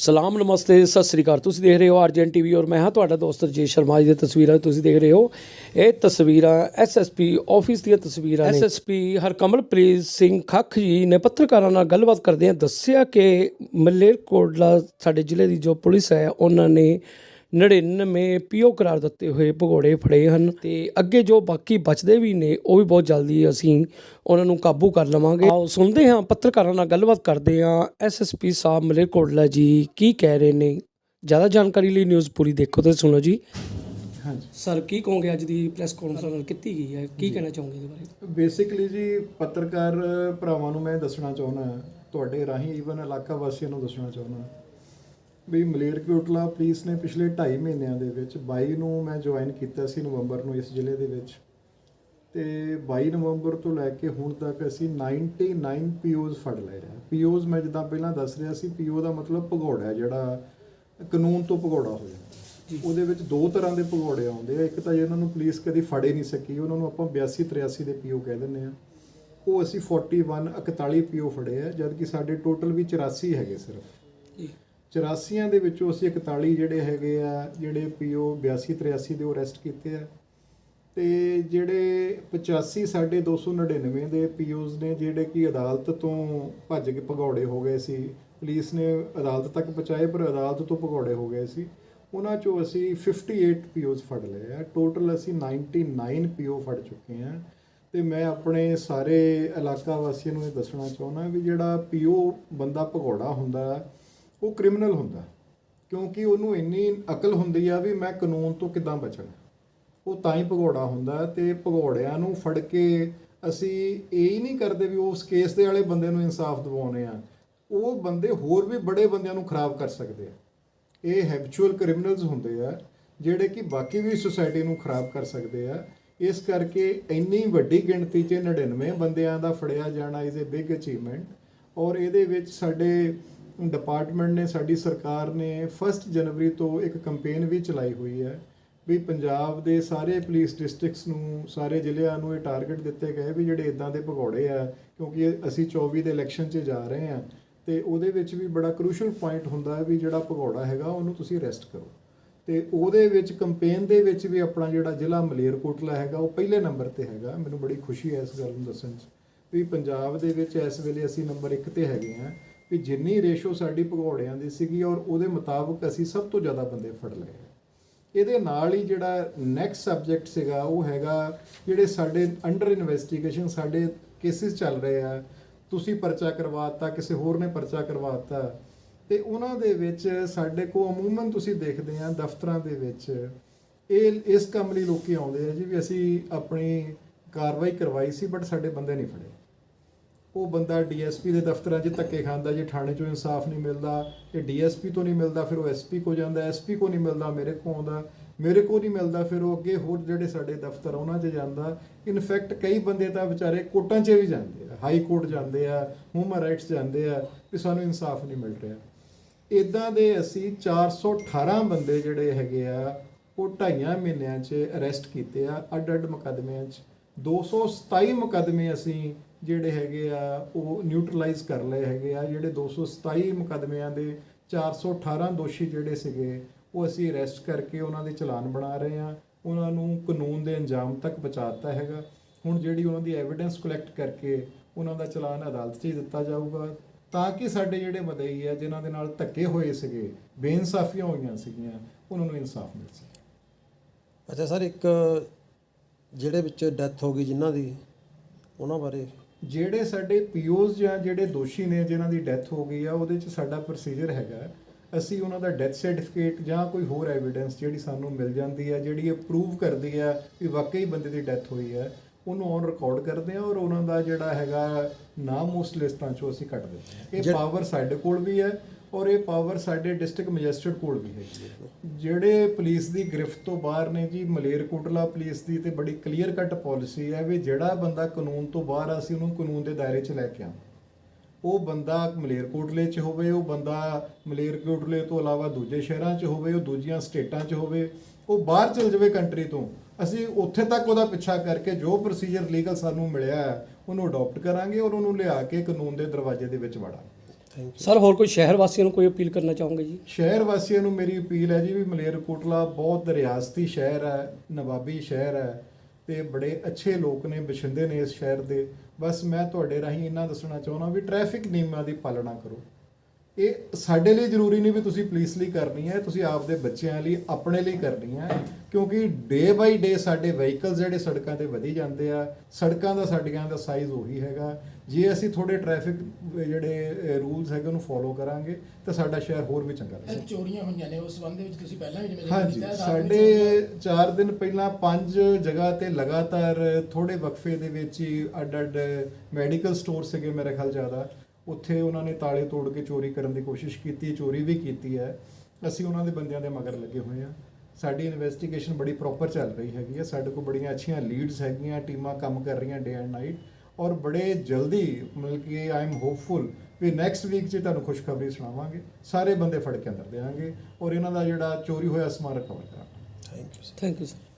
ਸਲਾਮ ਨਮਸਤੇ ਸਤਿ ਸ੍ਰੀ ਅਕਾਲ। ਤੁਸੀਂ ਦੇਖ ਰਹੇ ਹੋ ਆਰਜਨ ਟੀਵੀ ਔਰ ਮੈਂ ਹਾਂ ਤੁਹਾਡਾ ਦੋਸਤ ਰਜੇਸ਼ ਸ਼ਰਮਾ। ਜੀ ਦੀਆਂ ਤਸਵੀਰਾਂ ਤੁਸੀਂ ਦੇਖ ਰਹੇ ਹੋ ਇਹ ਤਸਵੀਰਾਂ ਐਸਐਸਪੀ ਆਫਿਸ ਦੀਆਂ ਤਸਵੀਰਾਂ ਨੇ। ਐਸਐਸਪੀ ਹਰਕਮਲਪ੍ਰੀਤ ਸਿੰਘ ਖੱਖ ਜੀ ਨੇ ਪੱਤਰਕਾਰਾਂ ਨਾਲ ਗੱਲਬਾਤ ਕਰਦਿਆਂ ਦੱਸਿਆ ਕਿ ਮਲੇਰਕੋਟਲਾ ਸਾਡੇ ਜ਼ਿਲ੍ਹੇ ਦੀ ਜੋ ਪੁਲਿਸ ਹੈ ਉਹਨਾਂ ਨੇ 99 ਪੀਓ ਕਰਾਰ ਦਿੱਤੇ ਹੋਏ ਭਗੌੜੇ ਫੜੇ ਹਨ ਤੇ ਅੱਗੇ ਜੋ ਬਾਕੀ ਬਚਦੇ ਵੀ ਨੇ ਉਹ ਵੀ ਬਹੁਤ ਜਲਦੀ ਅਸੀਂ ਉਹਨਾਂ ਨੂੰ ਕਾਬੂ ਕਰ ਲਵਾਂਗੇ। ਆਓ ਸੁਣਦੇ ਹਾਂ ਪੱਤਰਕਾਰਾਂ ਨਾਲ ਗੱਲਬਾਤ ਕਰਦੇ ਹਾਂ। ਐਸਐਸਪੀ ਸਾਹਿਬ ਮਲੇਰਕੋਟਲਾ ਜੀ ਕੀ ਕਹਿ ਰਹੇ ਨੇ? ਜ਼ਿਆਦਾ ਜਾਣਕਾਰੀ ਲਈ ਨਿਊਜ਼ ਪੂਰੀ ਦੇਖੋ ਤੇ ਸੁਣੋ ਜੀ। ਹਾਂਜੀ। ਸਰ ਕੀ ਕਹੋਗੇ ਅੱਜ ਦੀ ਪ੍ਰੈਸ ਕਾਨਫਰੰਸ ਕੀਤੀ ਗਈ ਹੈ? ਕੀ ਕਹਿਣਾ ਚਾਹੋਗੇ ਇਹਦੇ ਬਾਰੇ? ਬੇਸਿਕਲੀ ਜੀ ਪੱਤਰਕਾਰ ਭਰਾਵਾਂ ਨੂੰ ਮੈਂ ਦੱਸਣਾ ਚਾਹੁੰਦਾ ਤੁਹਾਡੇ ਰਾਹੀਂ ਈਵਨ ਇਲਾਕਾ ਵਾਸੀਆਂ ਨੂੰ ਦੱਸਣਾ ਚਾਹੁੰਦਾ ਵੀ ਮਲੇਰਕੋਟਲਾ ਪੁਲਿਸ ਨੇ ਪਿਛਲੇ 2.5 ਮਹੀਨਿਆਂ ਦੇ ਵਿੱਚ 22 ਨੂੰ ਮੈਂ ਜੁਆਇਨ ਕੀਤਾ ਸੀ ਨਵੰਬਰ ਨੂੰ ਇਸ ਜ਼ਿਲ੍ਹੇ ਦੇ ਵਿੱਚ। ਤੇ 22 ਨਵੰਬਰ ਤੋਂ ਲੈ ਕੇ ਹੁਣ ਤੱਕ ਅਸੀਂ 99 ਪੀਓਜ਼ ਫੜ ਲਏ ਆ। ਪੀਓਜ਼ ਮੈਂ ਜਿੱਦਾਂ ਪਹਿਲਾਂ ਦੱਸ ਰਿਹਾ ਸੀ ਪੀਓ ਦਾ ਮਤਲਬ ਭਗੌੜਾ ਜਿਹੜਾ ਕਾਨੂੰਨ ਤੋਂ ਭਗੌੜਾ ਹੋ ਜਾਂਦਾ ਉਹਦੇ ਵਿੱਚ ਦੋ ਤਰ੍ਹਾਂ ਦੇ ਭਗੌੜੇ ਆਉਂਦੇ ਆ। ਇੱਕ ਤਾਂ ਜਿਹਨਾਂ ਨੂੰ ਪੁਲਿਸ ਕਦੀ ਫੜੇ ਨਹੀਂ ਸਕੀ। ਉਹਨਾਂ ਨੂੰ ਆਪਾਂ 82 83 ਦੇ ਪੀਓ ਕਹਿ ਦਿੰਦੇ ਆ। ਉਹ ਅਸੀਂ 41 41 ਪੀਓ ਫੜੇ ਆ ਜਦ ਕਿ ਸਾਡੇ ਟੋਟਲ ਵੀ 84 ਹੈਗੇ ਸਿਰਫ। ਜੀ 84 ਦੇ ਵਿੱਚੋਂ ਅਸੀਂ 41 ਜਿਹੜੇ ਹੈਗੇ ਆ, ਜਿਹੜੇ ਪੀਓ 82 83 ਦੇ ਉਹ ਅਰੈਸਟ ਕੀਤੇ ਆ। ਤੇ ਜਿਹੜੇ 85 ਸਾਡੇ 299 ਦੇ ਪੀਓਜ਼ ਨੇ, ਜਿਹੜੇ ਕਿ ਅਦਾਲਤ ਤੋਂ ਭੱਜ ਕੇ ਭਗੌੜੇ ਹੋ ਗਏ ਸੀ। ਪੁਲਿਸ ਨੇ ਅਦਾਲਤ ਤੱਕ ਪਹੁੰਚਾਏ, ਪਰ ਅਦਾਲਤ ਤੋਂ ਭਗੌੜੇ ਹੋ ਗਏ ਸੀ। ਉਹਨਾਂ ਚੋਂ ਅਸੀਂ 58 ਪੀਓਜ਼ ਫੜ ਲਏ ਆ। ਟੋਟਲ ਅਸੀਂ 99 ਪੀਓ ਫੜ ਚੁੱਕੇ ਆ। ਤੇ ਮੈਂ ਆਪਣੇ ਸਾਰੇ ਇਲਾਕਾ ਵਾਸੀਆਂ ਨੂੰ ਇਹ ਦੱਸਣਾ ਚਾਹੁੰਦਾ ਵੀ ਜਿਹੜਾ ਪੀਓ ਬੰਦਾ ਭਗੌੜਾ ਹੁੰਦਾ ਉਹ ਕ੍ਰਿਮੀਨਲ ਹੁੰਦਾ। ਕਿਉਂਕਿ ਉਹਨੂੰ ਇੰਨੀ ਅਕਲ ਹੁੰਦੀ ਆ ਵੀ ਮੈਂ ਕਾਨੂੰਨ ਤੋਂ ਕਿੱਦਾਂ ਬਚਣਾ। ਉਹ ਤਾਂ ਹੀ ਭਗੌੜਾ ਹੁੰਦਾ ਤੇ ਭਗੌੜਿਆਂ ਨੂੰ ਫੜ ਕੇ ਅਸੀਂ ਇਹ ਹੀ ਨਹੀਂ ਕਰਦੇ ਵੀ ਉਸ ਕੇਸ ਦੇ ਵਾਲੇ ਬੰਦੇ ਨੂੰ ਇਨਸਾਫ ਦਿਵਾਉਣੇ ਆ। ਉਹ ਬੰਦੇ ਹੋਰ ਵੀ ਬੜੇ ਬੰਦਿਆਂ ਨੂੰ ਖਰਾਬ ਕਰ ਸਕਦੇ ਆ। ਇਹ ਹੈਬਚੁਅਲ ਕ੍ਰਿਮੀਨਲਸ ਹੁੰਦੇ ਆ, ਜਿਹੜੇ ਕਿ ਬਾਕੀ ਵੀ ਸੁਸਾਇਟੀ ਨੂੰ ਖਰਾਬ ਕਰ ਸਕਦੇ ਆ। ਇਸ ਕਰਕੇ ਇੰਨੀ ਵੱਡੀ ਗਿਣਤੀ 'ਚ 99 ਬੰਦਿਆਂ ਦਾ ਫੜਿਆ ਜਾਣਾ ਇਜ਼ ਅ ਬਿਗ ਅਚੀਵਮੈਂਟ ਔਰ ਇਹਦੇ ਵਿੱਚ ਸਾਡੇ ਡਿਪਾਰਟਮੈਂਟ ਨੇ, ਸਾਡੀ ਸਰਕਾਰ ਨੇ 1 ਜਨਵਰੀ ਤੋਂ ਇੱਕ ਕੈਂਪੇਨ ਵੀ ਚਲਾਈ ਹੋਈ ਹੈ ਵੀ ਪੰਜਾਬ ਦੇ ਸਾਰੇ ਪੁਲਿਸ ਡਿਸਟ੍ਰਿਕਟਸ ਨੂੰ, ਸਾਰੇ ਜ਼ਿਲ੍ਹਿਆਂ ਨੂੰ ਇਹ ਟਾਰਗੇਟ ਦਿੱਤੇ ਗਏ ਵੀ ਜਿਹੜੇ ਇਦਾਂ ਦੇ ਭਗੌੜੇ ਆ, ਕਿਉਂਕਿ ਅਸੀਂ 24 ਦੇ ਇਲੈਕਸ਼ਨ 'ਚ ਜਾ ਰਹੇ ਆ ਤੇ ਉਹਦੇ ਵਿੱਚ ਵੀ ਬੜਾ ਕ੍ਰੂਸ਼ਲ ਪੁਆਇੰਟ ਹੁੰਦਾ ਹੈ ਵੀ ਜਿਹੜਾ ਭਗੌੜਾ ਹੈਗਾ ਉਹਨੂੰ ਤੁਸੀਂ ਅਰੈਸਟ ਕਰੋ। ਤੇ ਉਹਦੇ ਵਿੱਚ ਕੈਂਪੇਨ ਦੇ ਵਿੱਚ ਵੀ ਆਪਣਾ ਜਿਹੜਾ ਜ਼ਿਲ੍ਹਾ ਮਲੇਰਕੋਟਲਾ ਹੈਗਾ, ਉਹ ਪਹਿਲੇ ਨੰਬਰ ਤੇ ਹੈਗਾ। ਮੈਨੂੰ ਬੜੀ ਖੁਸ਼ੀ ਹੈ ਇਸ ਗੱਲ ਨੂੰ ਦੱਸਣ 'ਚ ਵੀ ਪੰਜਾਬ ਦੇ ਵਿੱਚ ਇਸ ਵੇਲੇ ਅਸੀਂ ਨੰਬਰ 1 ਤੇ ਹੈਗੇ ਆ ਵੀ ਜਿੰਨੀ ਰੇਸ਼ੋ ਸਾਡੀ ਭਗੌੜਿਆਂ ਦੀ ਸੀਗੀ ਔਰ ਉਹਦੇ ਮੁਤਾਬਕ ਅਸੀਂ ਸਭ ਤੋਂ ਜ਼ਿਆਦਾ ਬੰਦੇ ਫੜ ਲਏ ਇਹਦੇ ਨਾਲ ਹੀ ਜਿਹੜਾ ਨੈਕਸਟ ਸਬਜੈਕਟ ਸੀਗਾ, ਉਹ ਹੈਗਾ ਜਿਹੜੇ ਸਾਡੇ ਅੰਡਰ ਇਨਵੈਸਟੀਗੇਸ਼ਨ ਸਾਡੇ ਕੇਸਿਸ ਚੱਲ ਰਹੇ ਆ। ਤੁਸੀਂ ਪਰਚਾ ਕਰਵਾਤਾ ਕਿਸੇ ਹੋਰ ਨੇ ਪਰਚਾ ਕਰਵਾਤਾ ਤੇ ਉਹਨਾਂ ਦੇ ਵਿੱਚ ਸਾਡੇ ਕੋ ਅਮੂਮਨ ਤੁਸੀਂ ਦੇਖਦੇ ਆ ਦਫ਼ਤਰਾਂ ਦੇ ਵਿੱਚ। ਇਹ, ਇਸ ਕੰਮ ਲਈ ਲੋਕੀ ਆਉਂਦੇ ਆ ਜੀ ਵੀ ਅਸੀਂ ਆਪਣੀ ਕਾਰਵਾਈ ਕਰਵਾਈ ਸੀ ਬਟ ਸਾਡੇ ਬੰਦੇ ਨਹੀਂ ਫੜੇ। ਉਹ ਬੰਦਾ ਡੀਐਸਪੀ ਦੇ ਦਫ਼ਤਰਾਂ 'ਚ ਧੱਕੇ ਖਾਂਦਾ, ਜੇ ਥਾਣੇ 'ਚੋਂ ਇਨਸਾਫ ਨਹੀਂ ਮਿਲਦਾ ਇਹ ਡੀਐਸਪੀ ਤੋਂ ਨਹੀਂ ਮਿਲਦਾ, ਫਿਰ ਉਹ ਐਸਪੀ ਕੋ ਜਾਂਦਾ, ਐਸਪੀ ਕੋ ਨਹੀਂ ਮਿਲਦਾ, ਮੇਰੇ ਕੋ ਆਉਂਦਾ, ਮੇਰੇ ਕੋ ਨਹੀਂ ਮਿਲਦਾ, ਫਿਰ ਉਹ ਅੱਗੇ ਹੋਰ ਜਿਹੜੇ ਸਾਡੇ ਦਫ਼ਤਰ ਆ, ਉਹਨਾਂ 'ਚ ਜਾਂਦਾ। ਇਨਫੈਕਟ ਕਈ ਬੰਦੇ ਤਾਂ ਵਿਚਾਰੇ ਕੋਰਟਾਂ 'ਚ ਵੀ ਜਾਂਦੇ ਆ, ਹਾਈ ਕੋਰਟ ਜਾਂਦੇ ਆ ਹਿਊਮਨ ਰਾਈਟਸ ਜਾਂਦੇ ਆ, ਵੀ ਸਾਨੂੰ ਇਨਸਾਫ ਨਹੀਂ ਮਿਲ ਰਿਹਾ। ਇਦਾਂ ਦੇ ਅਸੀਂ 418 ਬੰਦੇ ਜਿਹੜੇ ਹੈਗੇ ਆ, ਉਹ ਢਾਈਆਂ ਮਹੀਨਿਆਂ 'ਚ ਅਰੈਸਟ ਕੀਤੇ ਆ ਅੱਡ ਅੱਡ ਮੁਕੱਦਮਿਆਂ 'ਚ। 227 ਮੁਕੱਦਮੇ ਅਸੀਂ ਜਿਹੜੇ ਹੈਗੇ ਆ, ਉਹ ਨਿਊਟਰਲਾਈਜ਼ ਕਰ ਲਏ ਹੈਗੇ ਆ। ਜਿਹੜੇ 227 ਮੁਕੱਦਮਿਆਂ ਦੇ 418 ਦੋਸ਼ੀ ਜਿਹੜੇ ਸੀਗੇ, ਉਹ ਅਸੀਂ ਅਰੈਸਟ ਕਰਕੇ ਉਹਨਾਂ ਦੇ ਚਲਾਨ ਬਣਾ ਰਹੇ ਆ। ਉਹਨਾਂ ਨੂੰ ਕਾਨੂੰਨ ਦੇ ਅੰਜਾਮ ਤੱਕ ਪਹੁੰਚਾਤਾ ਹੈਗਾ। ਹੁਣ ਜਿਹੜੀ ਉਹਨਾਂ ਦੀ ਐਵੀਡੈਂਸ ਕਲੈਕਟ ਕਰਕੇ ਉਹਨਾਂ ਦਾ ਚਲਾਨ ਅਦਾਲਤ 'ਚ ਹੀ ਦਿੱਤਾ ਜਾਊਗਾ। ਤਾਂ ਕਿ ਸਾਡੇ ਜਿਹੜੇ ਮਦਈ ਆ, ਜਿਨ੍ਹਾਂ ਦੇ ਨਾਲ ਧੱਕੇ ਹੋਏ ਸੀਗੇ, ਬੇਇਨਸਾਫੀਆਂ ਹੋਈਆਂ ਸੀਗੀਆਂ, ਉਹਨਾਂ ਨੂੰ ਇਨਸਾਫ ਮਿਲ ਸਕੇ। ਅੱਛਾ ਸਰ, ਇੱਕ ਜਿਹੜੇ ਵਿੱਚ ਡੈਥ ਹੋ ਗਈ ਜਿਨ੍ਹਾਂ ਦੀ, ਉਹਨਾਂ ਬਾਰੇ ਜਿਹੜੇ ਸਾਡੇ ਪੀਓਜ਼ ਜਾਂ ਜਿਹੜੇ ਦੋਸ਼ੀ ਨੇ ਜਿਨ੍ਹਾਂ ਦੀ ਡੈਥ ਹੋ ਗਈ ਆ ਉਹਦੇ 'ਚ ਸਾਡਾ ਪ੍ਰੋਸੀਜਰ ਹੈਗਾ ਅਸੀਂ ਉਹਨਾਂ ਦਾ ਡੈਥ ਸਰਟੀਫਿਕੇਟ ਜਾਂ ਕੋਈ ਹੋਰ ਐਵੀਡੈਂਸ ਜਿਹੜੀ ਸਾਨੂੰ ਮਿਲ ਜਾਂਦੀ ਹੈ ਜਿਹੜੀ ਇਹ ਪ੍ਰੂਵ ਕਰਦੀ ਹੈ ਕਿ ਵਾਕਈ ਬੰਦੇ ਦੀ ਡੈਥ ਹੋਈ ਹੈ ਉਹਨੂੰ ਔਨ ਰਿਕਾਰਡ ਕਰਦੇ ਆ ਔਰ ਉਹਨਾਂ ਦਾ ਜਿਹੜਾ ਹੈਗਾ ਨਾਮ ਉਸ ਲਿਸਟਾਂ 'ਚੋਂ ਅਸੀਂ ਕੱਢ ਦਿੰਦੇ ਹਾਂ। ਇਹ ਪਾਵਰ ਸਾਡੇ ਕੋਲ ਵੀ ਹੈ ਔਰ ਇਹ ਪਾਵਰ ਸਾਡੇ ਡਿਸਟ੍ਰਿਕਟ ਮੈਜਿਸਟਰੇਟ ਕੋਲ ਵੀ ਹੈਗੀ ਹੈ। ਜਿਹੜੇ ਪੁਲਿਸ ਦੀ ਗ੍ਰਿਫਤ ਤੋਂ ਬਾਹਰ ਨੇ ਜੀ ਮਲੇਰਕੋਟਲਾ ਪੁਲਿਸ ਦੀ ਤੇ ਬੜੀ ਕਲੀਅਰ ਕੱਟ ਪਾਲਿਸੀ ਹੈ ਵੀ ਜਿਹੜਾ ਬੰਦਾ ਕਾਨੂੰਨ ਤੋਂ ਬਾਹਰ ਆ, ਅਸੀਂ ਉਹਨੂੰ ਕਾਨੂੰਨ ਦੇ ਦਾਇਰੇ 'ਚ ਲੈ ਕੇ ਆਵਾਂ ਉਹ ਬੰਦਾ ਮਲੇਰਕੋਟਲੇ 'ਚ ਹੋਵੇ ਉਹ ਬੰਦਾ ਮਲੇਰਕੋਟਲੇ ਤੋਂ ਇਲਾਵਾ ਦੂਜੇ ਸ਼ਹਿਰਾਂ 'ਚ ਹੋਵੇ ਉਹ ਦੂਜੀਆਂ ਸਟੇਟਾਂ 'ਚ ਹੋਵੇ ਉਹ ਬਾਹਰ ਚਲ ਜਾਵੇ ਕੰਟਰੀ ਤੋਂ ਅਸੀਂ ਉੱਥੇ ਤੱਕ ਉਹਦਾ ਪਿੱਛਾ ਕਰਕੇ ਜੋ ਪ੍ਰੋਸੀਜਰ ਲੀਗਲ ਸਾਨੂੰ ਮਿਲਿਆ ਉਹਨੂੰ ਅਡਾਪਟ ਕਰਾਂਗੇ ਔਰ ਉਹਨੂੰ ਲਿਆ ਕੇ ਕਾਨੂੰਨ ਦੇ ਦਰਵਾਜ਼ੇ ਦੇ ਵਿੱਚ ਵੜਾਂਗੇ। ਥੈਂਕ ਯੂ ਸਰ ਹੋਰ ਕੋਈ ਸ਼ਹਿਰ ਵਾਸੀਆਂ ਨੂੰ ਕੋਈ ਅਪੀਲ ਕਰਨਾ ਚਾਹੋਗੇ ਜੀ? ਸ਼ਹਿਰ ਵਾਸੀਆਂ ਨੂੰ ਮੇਰੀ ਅਪੀਲ ਹੈ ਜੀ ਵੀ ਮਲੇਰਕੋਟਲਾ ਬਹੁਤ ਰਿਆਸਤੀ ਸ਼ਹਿਰ ਹੈ ਨਵਾਬੀ ਸ਼ਹਿਰ ਹੈ ਤੇ ਬੜੇ ਅੱਛੇ ਲੋਕ ਨੇ ਬਸ਼ਿੰਦੇ ਨੇ ਇਸ ਸ਼ਹਿਰ ਦੇ। ਬਸ ਮੈਂ ਤੁਹਾਡੇ ਰਾਹੀਂ ਇਹਨਾਂ ਦੱਸਣਾ ਚਾਹੁੰਦਾ ਵੀ ਟ੍ਰੈਫਿਕ ਨਿਯਮਾਂ ਦੀ ਪਾਲਣਾ ਕਰੋ। ਇਹ ਸਾਡੇ ਲਈ ਜ਼ਰੂਰੀ ਨਹੀਂ ਵੀ ਤੁਸੀਂ ਪੁਲਿਸ ਲਈ ਕਰਨੀ ਹੈ ਤੁਸੀਂ ਆਪਦੇ ਬੱਚਿਆਂ ਲਈ ਆਪਣੇ ਲਈ ਕਰਨੀ ਹੈ ਕਿਉਂਕਿ ਡੇ ਬਾਈ ਡੇ ਸਾਡੇ ਵਹੀਕਲਸ ਜਿਹੜੇ ਸੜਕਾਂ ਤੇ ਵਧੀ ਜਾਂਦੇ ਆ ਸੜਕਾਂ ਦਾ ਸਾਡੀਆਂ ਦਾ ਸਾਈਜ਼ ਉਹੀ ਹੈਗਾ। ਜੇ ਅਸੀਂ ਥੋੜੇ ਟ੍ਰੈਫਿਕ ਜਿਹੜੇ ਰੂਲਸ ਹੈਗੇ ਉਹਨੂੰ ਫੋਲੋ ਕਰਾਂਗੇ ਤਾਂ ਸਾਡਾ ਸ਼ਹਿਰ ਹੋਰ ਵੀ ਚੰਗਾ ਰਹੇਗਾ। ਚੋਰੀਆਂ ਹੋਈਆਂ ਨੇ ਉਸ ਸੰਬੰਧ ਦੇ ਵਿੱਚ ਤੁਸੀਂ ਪਹਿਲਾਂ ਵੀ ਜਿਵੇਂ ਹਾਂਜੀ ਸਾਡੇ 4 ਦਿਨ ਪਹਿਲਾਂ ਪੰਜ ਜਗ੍ਹਾ ਤੇ ਲਗਾਤਾਰ ਥੋੜੇ ਵਕਫੇ ਦੇ ਵਿੱਚ ਹੀ ਅੱਡ ਅੱਡ ਮੈਡੀਕਲ ਸਟੋਰ ਸੀਗੇ ਮੇਰੇ ਖਿਆਲ ਜ਼ਿਆਦਾ। ਉੱਥੇ ਉਹਨਾਂ ਨੇ ਤਾਲੇ ਤੋੜ ਕੇ ਚੋਰੀ ਕਰਨ ਦੀ ਕੋਸ਼ਿਸ਼ ਕੀਤੀ ਚੋਰੀ ਵੀ ਕੀਤੀ ਹੈ। ਅਸੀਂ ਉਹਨਾਂ ਦੇ ਬੰਦਿਆਂ ਦੇ ਮਗਰ ਲੱਗੇ ਹੋਏ ਆ ਸਾਡੀ ਇਨਵੈਸਟੀਗੇਸ਼ਨ ਬੜੀ ਪ੍ਰੋਪਰ ਚੱਲ ਰਹੀ ਹੈਗੀ ਹੈ। ਸਾਡੇ ਕੋਲ ਬੜੀਆਂ ਅੱਛੀਆਂ ਲੀਡਸ ਹੈਗੀਆਂ ਟੀਮਾਂ ਕੰਮ ਕਰ ਰਹੀਆਂ ਡੇ ਐਂਡ ਨਾਈਟ ਔਰ ਬੜੇ ਜਲਦੀ ਮਤਲਬ ਕਿ ਆਈ ਐਮ ਹੋਪਫੁਲ ਵੀ ਨੈਕਸਟ ਵੀਕ 'ਚ ਤੁਹਾਨੂੰ ਖੁਸ਼ਖਬਰੀ ਸੁਣਾਵਾਂਗੇ। ਸਾਰੇ ਬੰਦੇ ਫੜ ਕੇ ਅੰਦਰ ਦੇਵਾਂਗੇ ਔਰ ਇਹਨਾਂ ਦਾ ਜਿਹੜਾ ਚੋਰੀ ਹੋਇਆ ਸਮਾਨ ਰਿਕਵਰ ਕਰਾਂਗੇ। Thank you thank you sir